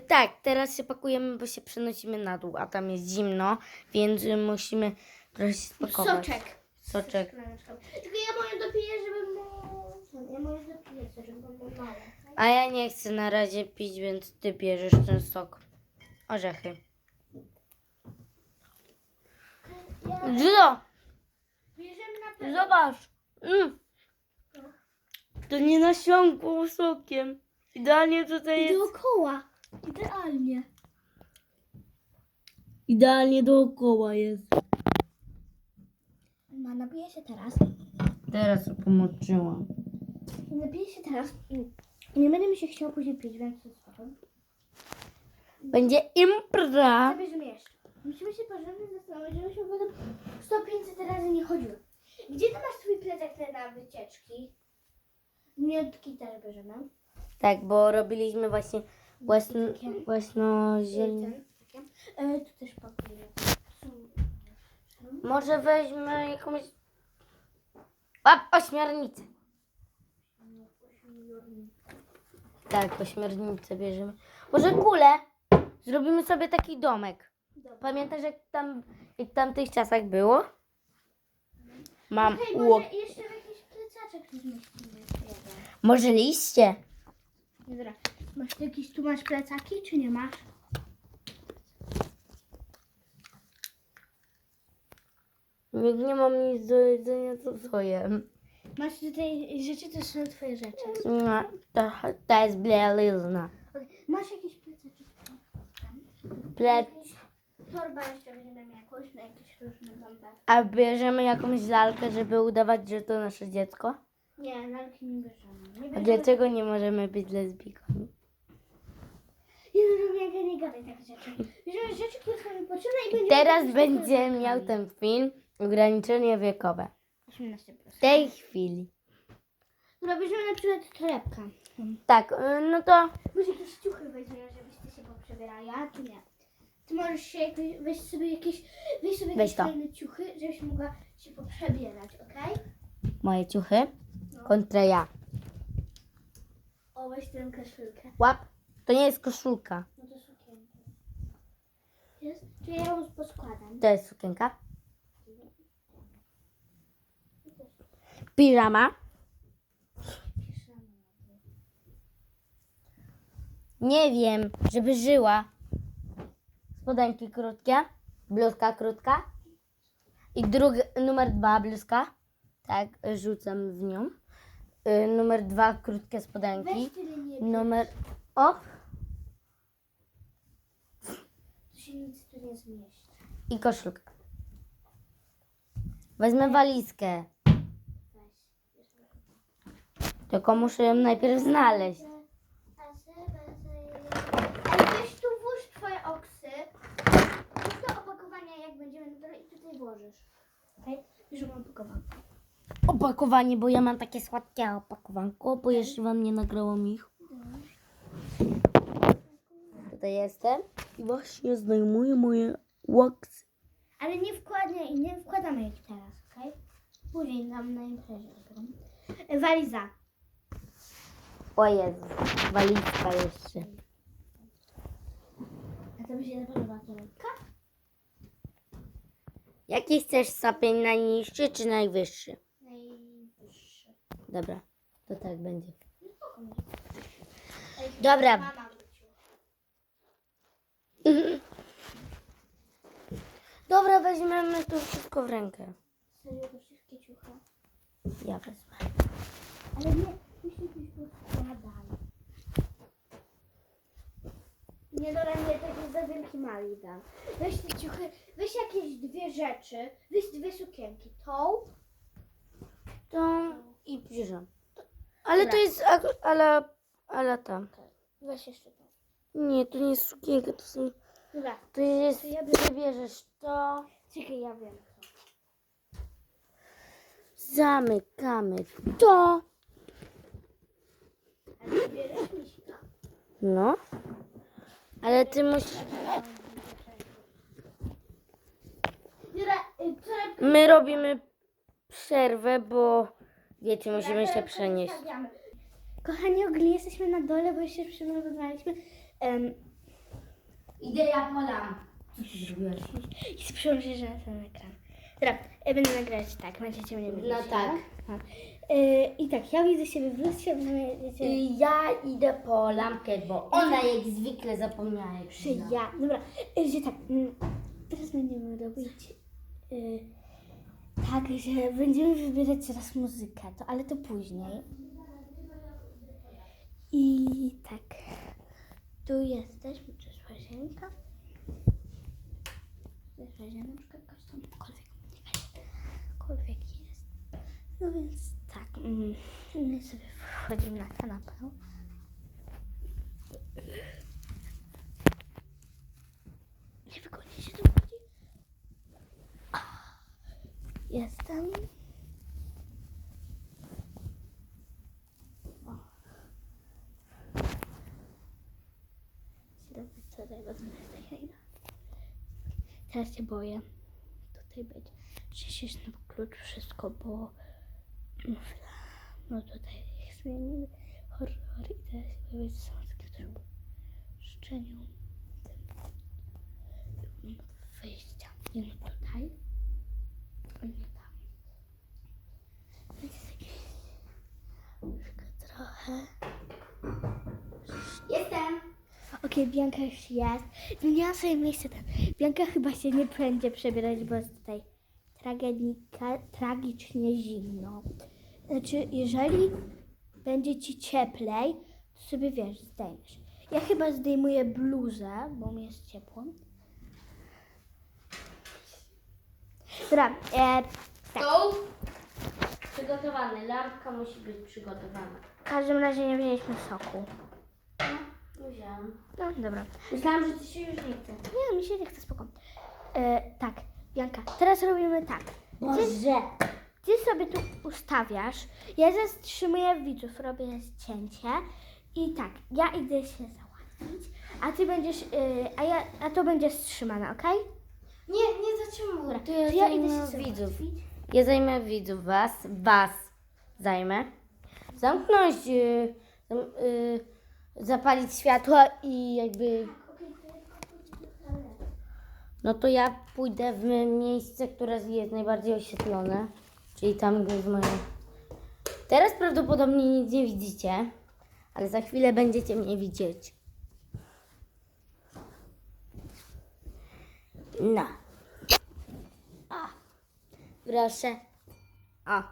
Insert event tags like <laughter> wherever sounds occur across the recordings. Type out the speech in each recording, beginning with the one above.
Tak, teraz się pakujemy, bo się przenosimy na dół, a tam jest zimno, więc musimy trochę się spakować. Soczek. Soczek. Tylko ja moją dopiję, żeby mu... Ja moją dopiję, żeby mu mało. A ja nie chcę na razie pić, więc ty bierzesz ten sok. Orzechy. Ja... Bierzemy na pewno. zobacz. Mm. To nie nasiąkło sokiem. Idealnie tutaj jest. dookoła. Idealnie. Idealnie dookoła jest. Ma napije się teraz. Teraz pomoczyłam. Napije się teraz. I nie będę mi się chciał później pić, więc to. Będzie impra. Zabierzemy jeszcze. Musimy się porządnie zastanowić, żebyśmy potem 100-500 razy nie chodziły. Gdzie ty masz twój plecak ten na wycieczki? Miotki też bierzemy. Tak, bo robiliśmy właśnie własno, takie. E, tu też pakuję. Może weźmy jakąś... Łap, ośmiornicę. Tak, ośmiornicę bierzemy. Może kulę. Zrobimy sobie taki domek. Pamiętasz jak tam jak w tamtych czasach było? Mam Okej, łuk. może jeszcze jakiś plecaczek tu zmieścimy. Może liście? Dobra. Masz tu jakieś tu masz plecaki, czy nie masz? Jak nie mam nic do jedzenia, to co jem? Masz tutaj rzeczy, to są twoje rzeczy. No, to, to jest bielizna. Masz jakiś plecaczek? Plec. Torba jeszcze weźmiemy jakąś, na jakieś różne bąbelki. A bierzemy jakąś lalkę, żeby udawać, że to nasze dziecko? Nie, lalki nie bierzemy. Nie A bierzemy. dlaczego nie możemy być lesbijkami? Jezu, nie, nie gadaj takich rzeczy. Bierzemy rzeczy, które są potrzebne i będziemy... Teraz będzie miał ten film ograniczenie wiekowe. 18 W tej chwili. Bierzemy na przykład torebkę. Tak, y, no to Może jakieś ciuchy weźmiemy, żebyście się poprzebierali, a ty nie. Ty możesz się jakoś, weź sobie jakieś, weź sobie Weź jakieś to. fajne ciuchy, żebyś mogła się poprzebierać, okej? moje ciuchy No. kontra ja. O, weź tę koszulkę. Łap. To nie jest koszulka. No to sukienkę. Jest? Czy ja ją poskładam? To jest sukienka. Piżama. Nie wiem, żeby żyła. Spodenki krótkie, bluzka krótka. I drugi, numer dwa, bluzka. Tak, rzucam w nią. Y, numer dwa, krótkie spodenki. Numer... O! to się nic tu nie zmieści. I koszulka. Wezmę walizkę. Weź. Tylko muszę ją najpierw znaleźć. Ej, weź tu włóż twoje oksy. Włóż do opakowania, jak będziemy na dole i tutaj włożysz. Okej? Już mam opakowanie. Opakowanie, bo ja mam takie słodkie opakowanko, bo jeszcze wam nie nagrałam ich. Tutaj jestem i właśnie zdejmuję moje łoksy. Ale nie wkładnie, nie wkładamy ich teraz, okej? Później tam na imprezie. E, Waliza. O Jezu, walizka jeszcze. A to mi się podoba torebka? Jaki chcesz stopień, najniższy czy najwyższy? Najwyższy. Dobra, to tak będzie. No Dobra. Mama wróciła. Dobra, weźmiemy tu wszystko w rękę. Serio, to wszystkie ciuchy. Ja wezmę. Ale nie, myśmy coś poskładali. Nie dobra, nie, takie za wielki mali dam. Weź te ciuchy, weź jakieś dwie rzeczy, weź dwie sukienki. Tą, To i piżam. Ale to Dobra. jest, ak- ale, ale tam. weź jeszcze tą. Nie, to nie jest sukienka, to są, Dobra, to jest, To ja bym- ty bierzesz to, czekaj, ja wiem. zamykamy to, Ale ty bierzesz misika. no, ale ty musisz, y, my robimy przerwę, bo wiecie, musimy się przenieść. Kochani, ogólnie jesteśmy na dole, bo jeszcze przygotowaliśmy. Um, Idę ja podam. Co ty zrobiłaś? I sprzążę, że na ten ekran. Dobra, ja będę nagrywać tak, będziecie mnie widzieć. No tak. No. Y, I tak, ja widzę siebie w lustrze, wy. Y, Ja idę po lampkę, bo ona jak zwykle zapomniała jak Czy się ja? Dobra, y, że tak, mm, teraz będziemy robić y, tak, że będziemy wybierać teraz muzykę, to, ale to później. I tak, tu jesteśmy, to jest łazienka. To jest łazieneczka, jakaś tam, cokolwiek, cokolwiek jest. No więc tak, mm, my sobie wchodzimy na kanapę. Nie wygodnie się tu chodzi. Jestem. O. Zrobię tutaj wezmę tutaj. Teraz się boję. Tutaj będzie. Przecież na klucz wszystko, bo no tutaj zmienimy horror i teraz się boję są takie tym wyjścia. Nie no tutaj. a Nie tam. Więc takie troszkę trochę. Okej, Bianka już jest. Zmieniłam sobie miejsce tam. Bianka chyba się nie będzie przebierać, bo jest tutaj tragednika, tragicznie zimno. Znaczy, jeżeli będzie ci cieplej, to sobie wiesz, zdejmiesz. Ja chyba zdejmuję bluzę, bo mi jest ciepło. Dobra, e, Stół przygotowany. Lampka musi być przygotowana. w każdym razie nie wzięliśmy soku. No. No, dobra. Myślałam, że ci się już nie chce. Nie, mi się nie chce spoko. E, tak, Bianka, teraz robimy tak. Boże. Ty sobie tu ustawiasz, ja zatrzymuję widzów, robię cięcie i tak, ja idę się załatwić, a ty będziesz, y, a, ja, a to będzie wstrzymane, okej? Nie, nie zatrzymuj. To ja, To ja idę zajmę się widzów. załatwić. Ja zajmę widzów, was, was zajmę. Zamknąć, y, y, zapalić światła i jakby... No to ja pójdę w miejsce, które jest najbardziej oświetlone, czyli tam, gdzie jest moje... Teraz prawdopodobnie nic nie widzicie, ale za chwilę będziecie mnie widzieć. No. A. Proszę. O.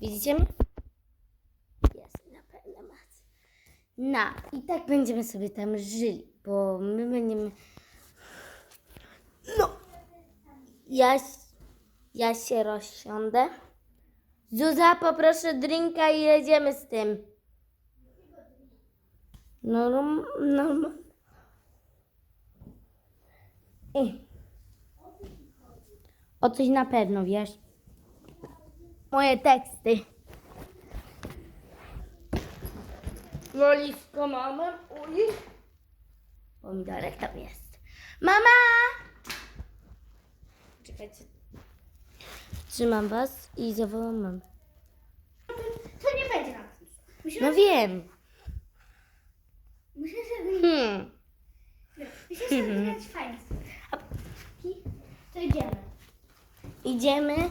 Widzicie mnie? Jest, na pewno macie. No, i tak będziemy sobie tam żyli, bo my będziemy... No. Ja, ja się rozsiądę. Zuza, poproszę drinka i jedziemy z tym. Norm, norm. I. O coś na pewno, wiesz? Moje teksty. Woliwko mamy, uli. Pomidorek tam jest. Mama! Czekajcie. Trzymam was i zawołam mamę. To nie będzie na tym. Musimy, No wiem. musimy sobie, Hmm. musimy sobie wybrać fajne. To idziemy. Idziemy.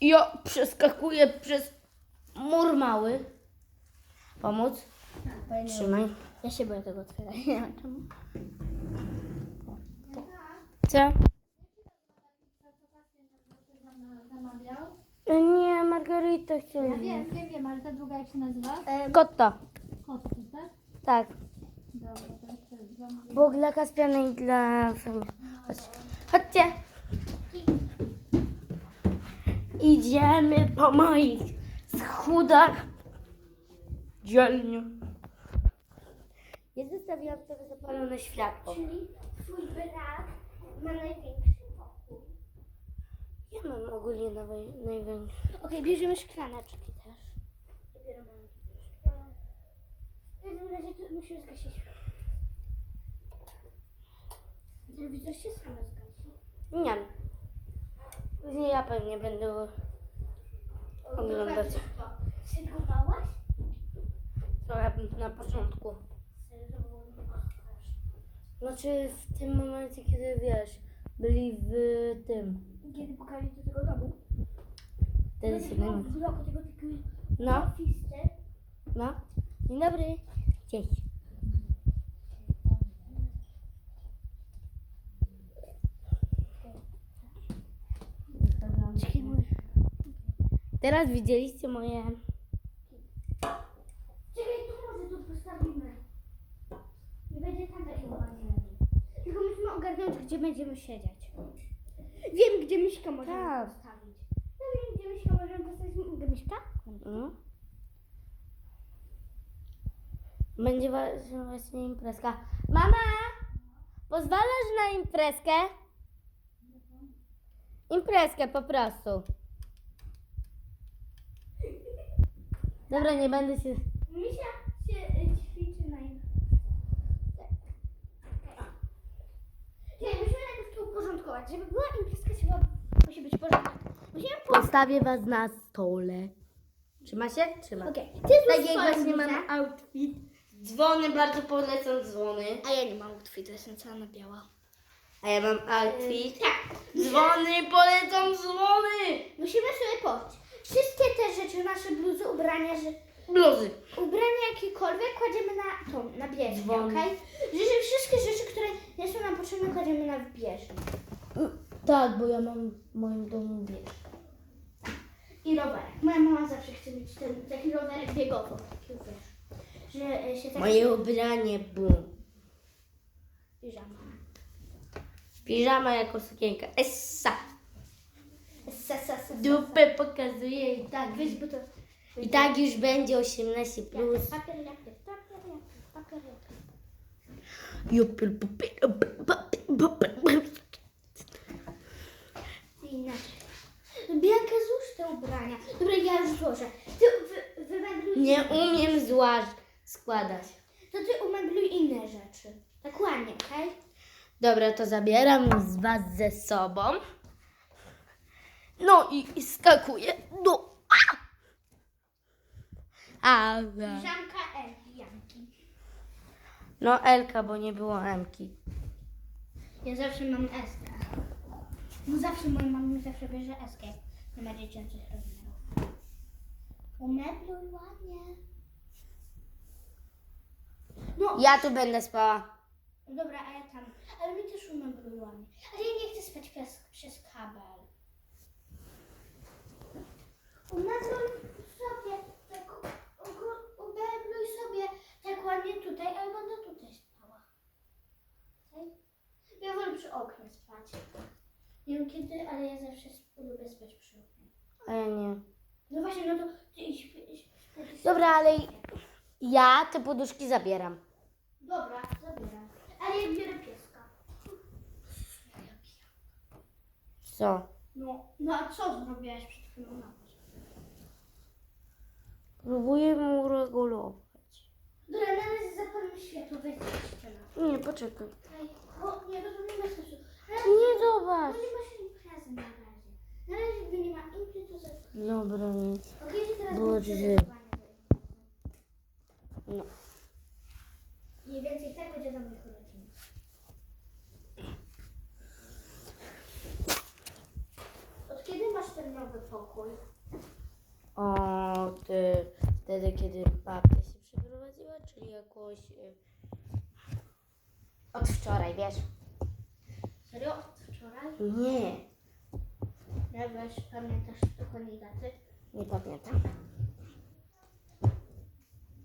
Ja przeskakuję przez mur mały. Pomóc? Trzymaj. Ja się boję tego otwierać. <laughs> Nie wiem czemu. Co? Zamawiał? Nie, Margarita chciała. Wiem, wiem, wiem, ale ta druga jak się nazywa? Kotto. Kotki, tak? Tak. Dobra, to jeszcze zamawiam. Bo dla Kaspiana i dla Femi. Chodź. Chodźcie. Idziemy po moich schudach. Dzielnie. Ja zostawiłam sobie zapalone światło. Czyli twój brat ma największy pokój. Ja mam ogólnie najwe- największy. Okej, bierzemy szklaneczki też. Bierzemy W każdym razie to musimy zgasić. Telewizor się sam zgasi. Nie. Później ja pewnie będę oglądać. Sygowałaś? Trochę na początku. Znaczy w tym momencie, kiedy wiesz, byli w tym. Kiedy pokażę do tego domu. Wtedy się nie w bloku tego takiego No, no. Dzień dobry. Cześć. Czekaj. Teraz widzieliście moje... Czekaj, tu może tu postawimy. Nie będzie tam takiego. Tylko musimy ogarnąć, gdzie będziemy siedzieć. Wiem, gdzie Miśka możemy Tak. postawić. No wiem, gdzie Miśka możemy postawić. Mogę Miśka? No. Będzie wa- właśnie imprezka. Mama! Pozwalasz na imprezkę? Imprezkę po prostu. Dobra, nie będę się... Misia się y, ćwiczy na im. Nie, musimy najpierw to uporządkować. Żeby była imprezka, trzeba, musi być porządek. Musimy po... Postawię was na stole. Trzyma się? Trzyma. Okej, ty Tak jak właśnie mam outfit. Dzwony, bardzo polecam dzwony. A ja nie mam outfitu, jestem cała na biała. A ja mam outfit. Tak. Dzwony, polecam dzwony! Musimy sobie położyć. Wszystkie te rzeczy, nasze bluzy, ubrania, że Bluzy. ubrania jakiekolwiek kładziemy na tą, na bieżnię, Dzwon. okej? Rzeczy, wszystkie rzeczy, które nie są nam potrzebne, kładziemy na bieżnię. Tak, bo ja mam w moim domu wiesz. I rowerek. Moja mama zawsze chce mieć ten taki rowerek biegowy, taki wiesz, że e, się tak... Moje ubranie, bum. Piżama. Piżama jako sukienka. Essa. Dupę pokazuje i tak. Wiesz, bo to... I tak już będzie 18 plus. Inaczej. Bianka, złóż te ubrania. Dobra, ja już złożę. Ty wy, wymebluj... Nie umiem zła składać. To ty umebluj inne rzeczy. Tak ładnie, okej? Dobra, to zabieram z was ze sobą. No i, i skakuję do... A! A, Piżamka Elki, Janki. no Elka, bo nie było Emki. Ja zawsze mam Eskę. No zawsze moja mama zawsze bierze Eskę. Nie ma dziecięcych rozmiarów. Umebluj ładnie. No, Ja tu będę spała. dobra, a ja tam. Ale mi też umebluj ładnie. Ale ja nie chcę spać przez, przez kabel. Umebluj sobie, tak, umebluj sobie tak ładnie tutaj, a ja będę tutaj spała. Ja wolę przy oknie spać. Nie wiem kiedy, ale ja zawsze lubię spać przy oknie. A ja nie. No właśnie, no to ty idź, idź, idź. Dobra, ale ja te poduszki zabieram. Dobra, zabieram. Ale ja biorę pieska. Co? No, no a co zrobiłaś przed chwilą? Próbuję mu regulować. Dobra, na razie zapalmy światło, weź jeszcze Nie, poczekaj. Ej, bo nie rozumiem sensu. Na razie, Nie zobacz. nie ma się imprezy na razie. Na razie, gdy nie ma imprezy, to za... Dobra, nic. Okej, że teraz Było będzie źle. imprezy. No. Mniej więcej tak będzie za moich urodzin. Od kiedy masz ten nowy pokój? Od y, wtedy, kiedy babcia się przeprowadziła, czyli jakoś y, od wczoraj, wiesz? Serio? Od wczoraj? Nie, Ja wiesz, pamiętasz dokładnie daty? nie pamiętam.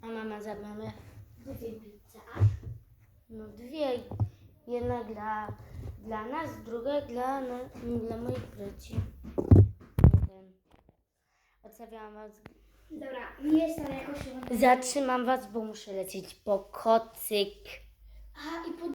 A mama zamawia Dwie pizze no dwie. Jedna dla, dla nas, druga dla, na, dla moich braci. Odstawiałam was. Dobra, nie jest jakoś... Zatrzymam was, bo muszę lecieć po kocyk. A, i po